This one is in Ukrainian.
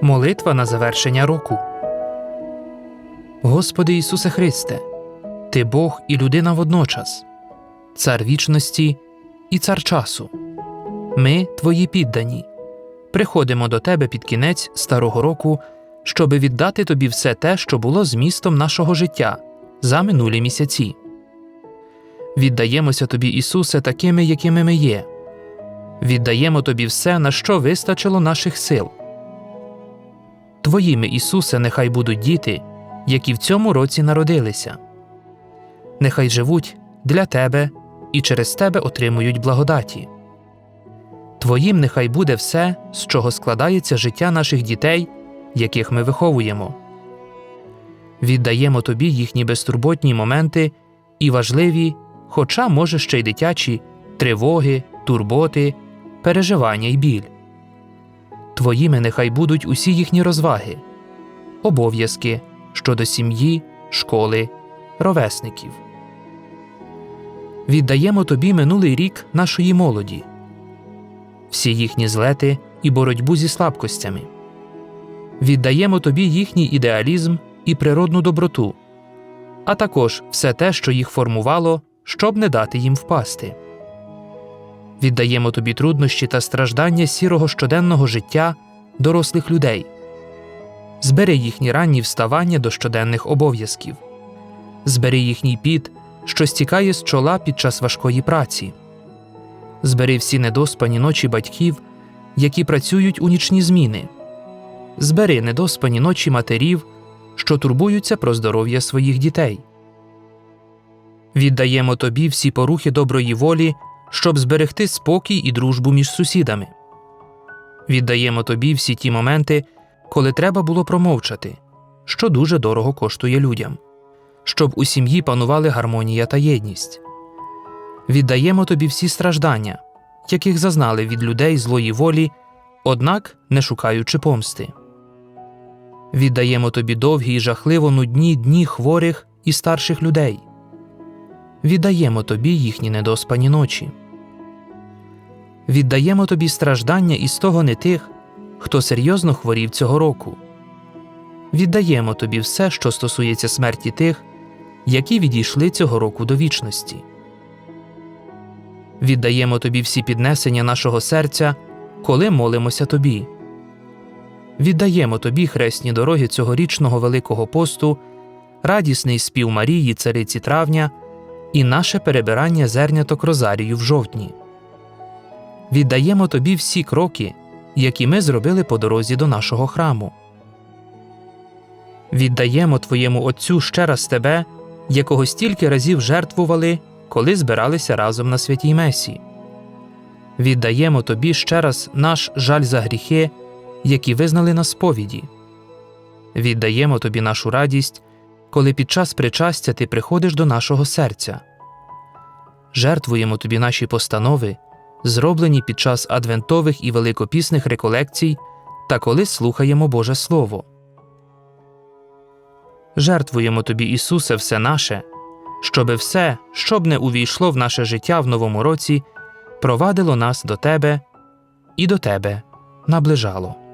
Молитва на завершення року. Господи Ісусе Христе, Ти Бог і людина водночас, Цар вічності і цар часу. Ми, Твої піддані, приходимо до Тебе під кінець старого року, щоби віддати Тобі все те, що було змістом нашого життя за минулі місяці. Віддаємося Тобі, Ісусе, такими, якими ми є. Віддаємо Тобі все, на що вистачило наших сил. Твоїми, Ісусе, нехай будуть діти, які в цьому році народилися. Нехай живуть для Тебе і через Тебе отримують благодаті. Твоїм нехай буде все, з чого складається життя наших дітей, яких ми виховуємо. Віддаємо Тобі їхні безтурботні моменти і важливі, хоча, може, ще й дитячі, тривоги, турботи, переживання й біль. Твоїми нехай будуть усі їхні розваги, обов'язки щодо сім'ї, школи, ровесників. Віддаємо тобі минулий рік нашої молоді, всі їхні злети і боротьбу зі слабкостями. Віддаємо тобі їхній ідеалізм і природну доброту, а також все те, що їх формувало, щоб не дати їм впасти. Віддаємо тобі труднощі та страждання сірого щоденного життя дорослих людей. Збери їхні ранні вставання до щоденних обов'язків, збери їхній піт, що стікає з чола під час важкої праці, збери всі недоспані ночі батьків, які працюють у нічні зміни, збери недоспані ночі матерів, що турбуються про здоров'я своїх дітей. Віддаємо тобі всі порухи доброї волі, щоб зберегти спокій і дружбу між сусідами. Віддаємо тобі всі ті моменти, коли треба було промовчати, що дуже дорого коштує людям, щоб у сім'ї панували гармонія та єдність. Віддаємо тобі всі страждання, яких зазнали від людей злої волі, однак не шукаючи помсти. Віддаємо тобі довгі й жахливо нудні дні хворих і старших людей. Віддаємо тобі їхні недоспані ночі. Віддаємо тобі страждання із того не тих, хто серйозно хворів цього року. Віддаємо тобі все, що стосується смерті тих, які відійшли цього року до вічності. Віддаємо тобі всі піднесення нашого серця, коли молимося тобі. Віддаємо тобі хресні дороги цьогорічного Великого посту, радісний спів Марії, цариці травня і наше перебирання зерняток Розарію в жовтні. Віддаємо тобі всі кроки, які ми зробили по дорозі до нашого храму. Віддаємо Твоєму Отцю ще раз Тебе, якого стільки разів жертвували, коли збиралися разом на святій Месі. Віддаємо Тобі ще раз наш жаль за гріхи, які визнали на сповіді. Віддаємо Тобі нашу радість, коли під час причастя Ти приходиш до нашого серця. Жертвуємо Тобі наші постанови, зроблені під час адвентових і великопісних реколекцій та коли слухаємо Боже Слово. Жертвуємо Тобі, Ісусе, все наше, щоби все, що б не увійшло в наше життя в новому році, провадило нас до Тебе і до Тебе наближало.